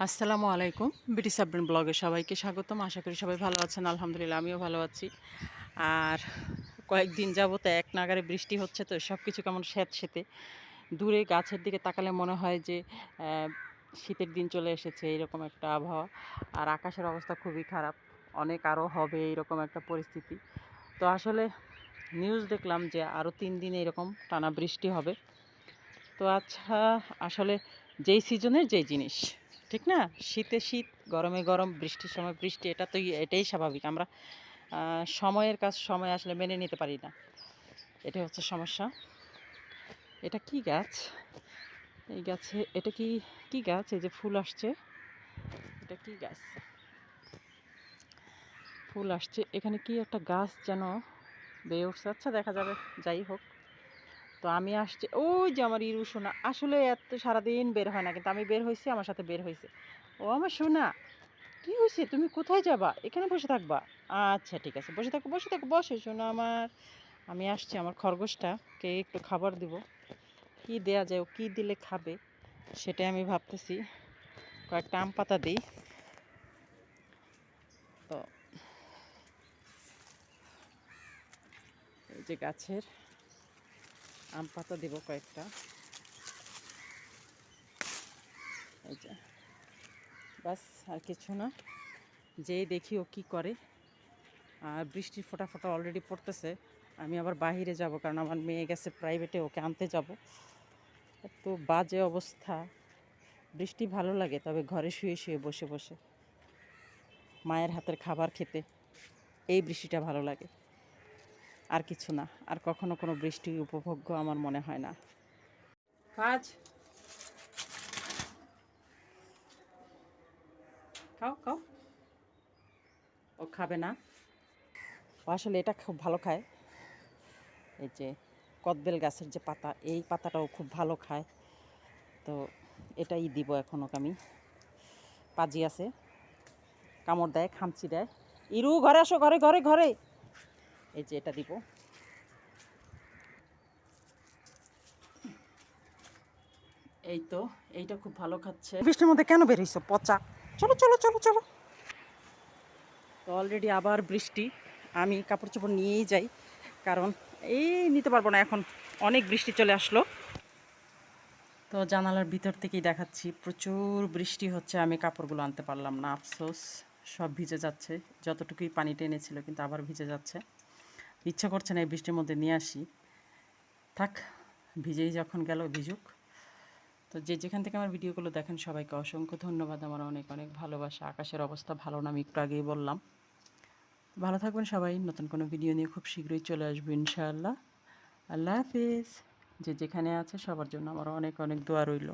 আসসালামু আলাইকুম। বিটি সাবরিন ব্লগে সবাইকে স্বাগতম। আশা করি সবাই ভালো আছেন। আলহামদুলিল্লাহ, আমিও ভালো আছি। আর কয়েকদিন যাবত এক নাগারে বৃষ্টি হচ্ছে তো সব কিছু কেমন স্যাঁত সেতে দূরে গাছের দিকে তাকালে মনে হয় যে শীতের দিন চলে এসেছে এইরকম একটা আবহাওয়া। আর আকাশের অবস্থা খুবই খারাপ। অনেক আরও হবে এইরকম একটা পরিস্থিতি। তো আসলে নিউজ দেখলাম যে আরও তিন দিন এরকম টানা বৃষ্টি হবে। তো আচ্ছা আসলে যেই সিজনের যেই জিনিস। ঠিক না? শীতে শীত, গরমে গরম, বৃষ্টির সময় বৃষ্টি, এটা তো এটাই স্বাভাবিক। আমরা সময়ের কাজ সময় আসলে মেনে নিতে পারি না। এটা হচ্ছে সমস্যা। এটা কি গাছ? এই গাছে, এটা কি কি গাছ? এই যে ফুল আসছে। এটা কি গাছ? ফুল আসছে। এখানে কি একটা গাছ যেন বেয়ে উঠছে? আচ্ছা দেখা যাবে। যাই হোক। তো আমি আসছি, ওই যে আমার ইরু সোনা, আসলে এত সারাদিন বের হয় না, কিন্তু আমি বের হয়েছি আমার সাথে বের হয়েছে ও আমার সোনা, কি হয়েছে তুমি কোথায় যাবা? এখানে বসে থাকবা? আচ্ছা ঠিক আছে, বসে থাকো বসে থাকো, বসে সোনা আমার। আমি আসছি আমার খরগোশটা, কে একটু খাবার দিব। কি দেয়া যায়, ও কি দিলে খাবে, সেটাই আমি ভাবতেছি। কয়েকটা আম পাতা দিই। তো, এই যে গাছের আম পাতা দেব কয়েকটা। এই যে। বাস, আর কিছু না। যেই দেখি ও কী করে। আর বৃষ্টির ফোঁটা ফোঁটা অলরেডি পড়তেছে। আমি আবার বাইরে যাব কারণ আমার মেয়ে গেছে প্রাইভেটে ওকে আনতে যাব। এত বাজে অবস্থা। বৃষ্টি ভালো লাগে, তবে ঘরে শুয়ে শুয়ে বসে বসে। মায়ের হাতের খাবার খেতে। এই বৃষ্টিটা ভালো লাগে। আর কিছু না। আর কখনো কোনো বৃষ্টি উপভোগ্য আমার মনে হয় না। কাজ? খাও খাও। ও খাবে না। ও আসলে এটা খুব ভালো খায়। এই যে কদবেল গাছের যে পাতা এই পাতাটাও খুব ভালো খায়। তো এটাই দিব এখন ওকে আমি। পাজি আছে। কামড় দেয় খামচি দেয়। ইরু ঘরে আসো ঘরে ঘরে ঘরে। এই যে এটা দিব। এই তো এইটা খুব ভালো খাচ্ছে। বৃষ্টির মধ্যে কেন বের হইছো পচা? চলো চলো চলো চলো। তো অলরেডি আবার বৃষ্টি আমি কাপড় চোপড় নিয়েই যাই কারণ এই নিতে পারব না এখন। অনেক বৃষ্টি চলে আসলো। তো জানালার ভিতর থেকেই দেখাচ্ছি প্রচুর বৃষ্টি হচ্ছে আমি কাপড়গুলো আনতে পারলাম না আফসোস। সব ভিজে যাচ্ছে যতটুকুই পানি টেনেছিল কিন্তু আবার ভিজে যাচ্ছে। ইচ্ছা করছে না এই বৃষ্টির মধ্যে নিয়ে আসি। থাক, ভিজেই যখন গেল ভিজুক। তো যে যেখান থেকে আমার ভিডিওগুলো দেখেন, সবাইকে অসংখ্য ধন্যবাদ। আমার অনেক অনেক ভালোবাসা। আকাশের অবস্থা ভালো না, আমি একটু আগেই বললাম। ভালো থাকবেন সবাই। নতুন কোনো ভিডিও নিয়ে খুব শীঘ্রই চলে আসব, ইনশাআল্লাহ। আল্লাহ হাফিজ। যে যেখানে আছে, সবার জন্য আমার অনেক অনেক দোয়া রইল।